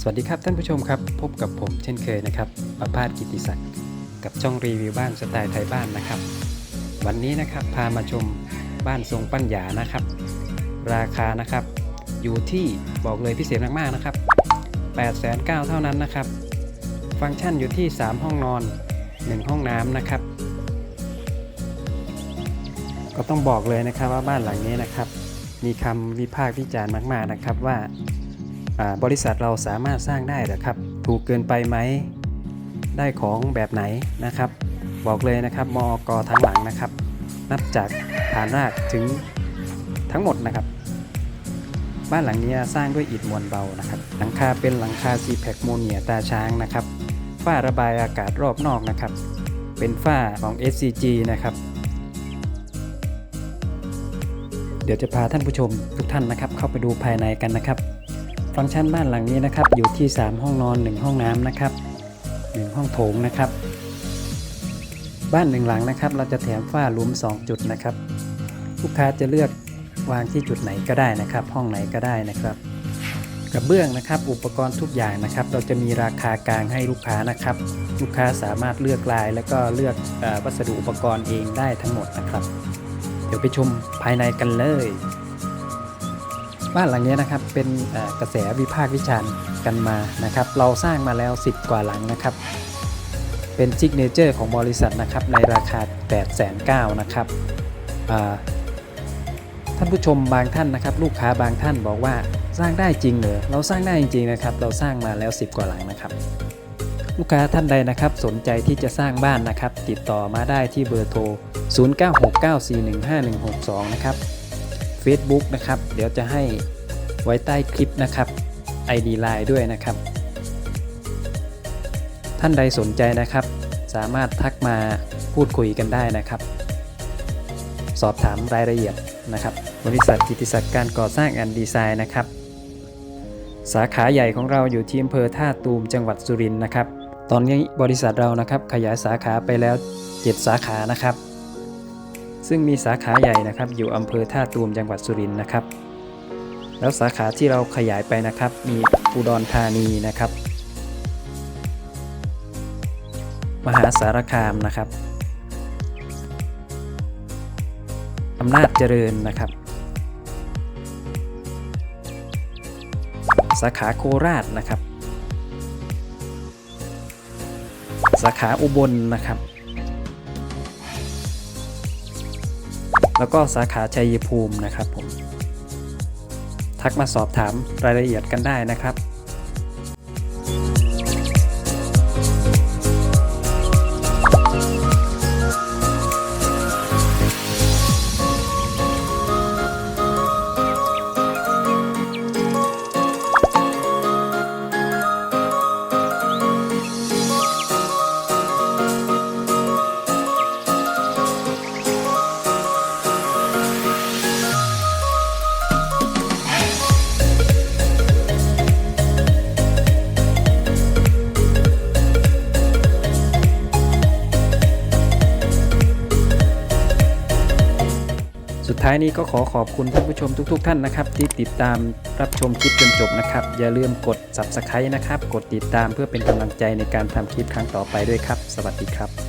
สวัสดีครับท่านผู้ชมครับ พบกับผมเช่นเคยนะครับประภาสกิติศักดิ์กับช่องรีวิวบ้านสไตล์ไทยบ้านนะครับ วันนี้นะครับพามาชมบ้านทรงปัญญานะครับ ราคานะครับ อยู่ที่บอกเลยพิเศษมากๆนะครับ8 9 0 0 0เท่านั้นนะครับ ฟังก์ชันอยู่ที่ 3 ห้องนอน 1 ห้องน้ำนะครับ ก็ต้องบอกเลยนะครับว่าบ้านหลังนี้นะครับ มีคำวิพากษ์วิจารณ์มาก ๆนะครับว่า บริษัทเราสามารถสร้างได้หรอครับ ถูกเกินไปไหม ได้ของแบบไหนนะครับ บอกเลยนะครับมอกทั้งหลังนะครับ นับจากฐานรากถึงทั้งหมดนะครับ บ้านหลังนี้สร้างด้วยอิฐมวลเบานะครับ หลังคาเป็นหลังคาซีแพคโมเนียตาช้างนะครับฝ้าระบายอากาศรอบนอกนะครับ เป็นฝ้าของ SCG นะครับเดี๋ยวจะพาท่านผู้ชมทุกท่านนะครับ เข้าไปดูภายในกันนะครับ ฟังก์ชันบ้านหลังนี้นะครับ อยู่ที่ 3 ห้องนอน 1 ห้องน้ำนะครับ 1 ห้องโถงนะครับ บ้านหนึ่งหลังนะครับ เราจะแถมฝ้าลุม 2 จุดนะครับ ลูกค้าจะเลือกวางที่จุดไหนก็ได้นะครับ ห้องไหนก็ได้นะครับกระเบื้องนะครับอุปกรณ์ทุกอย่างนะครับ เราจะมีราคากลางให้ลูกค้านะครับ ลูกค้าสามารถเลือกลาย แล้วก็เลือกวัสดุอุปกรณ์เองได้ทั้งหมดนะครับ เดี๋ยวไปชมภายในกันเลย บ้านหลังนี้นะครับเป็นกระแสวิพากษ์วิจารณ์กันมานะครับ เราสร้างมาแล้ว 10 กว่าหลังนะครับ เป็นซิกเนเจอร์ของบริษัทนะครับในราคา 8 9 0 0 0นะครับท่านผู้ชมบางท่านนะครับ ลูกค้าบางท่านบอกว่าสร้างได้จริงเหรอเราสร้างได้จริงๆนะครับ เราสร้างมาแล้ว 10 กว่าหลังนะครับ ลูกค้าท่านใดนะครับ สนใจที่จะสร้างบ้านนะครับ ติดต่อมาได้ที่เบอร์โทร 0969415162 นะครับ Facebook นะครับ เดี๋ยวจะให้ไว้ใต้คลิปนะครับ ID Line ด้วยนะครับ ท่านใดสนใจนะครับ สามารถทักมาพูดคุยกันได้นะครับ สอบถามรายละเอียดนะครับ บริษัทกิติศักดิ์การก่อสร้างแอนด์ดีไซน์นะครับ สาขาใหญ่ของเราอยู่ที่อำเภอท่าตูมจังหวัดสุรินทร์นะครับ ตอนนี้บริษัทเรานะครับขยายสาขาไปแล้ว 7 สาขานะครับ ซึ่งมีสาขาใหญ่นะครับอยู่อำเภอท่าตูมจังหวัดสุรินทร์นะครับ แล้วสาขาที่เราขยายไปนะครับ มีอุดรธานีนะครับ มหาสารคามนะครับอำนาจเจริญนะครับ สาขาโคราชนะครับ สาขาอุบลนะครับ แล้วก็สาขาชัยภูมินะครับผม ทักมาสอบถามรายละเอียดกันได้นะครับ ท้ายนี้ก็ขอขอบคุณท่านผู้ชมทุก ๆ ท่านนะครับ ที่ติดตามรับชมคลิปจนจบนะครับ อย่าลืมกด subscribe นะครับ กดติดตามเพื่อเป็นกำลังใจในการทำคลิปครั้งต่อไปด้วยครับ สวัสดีครับ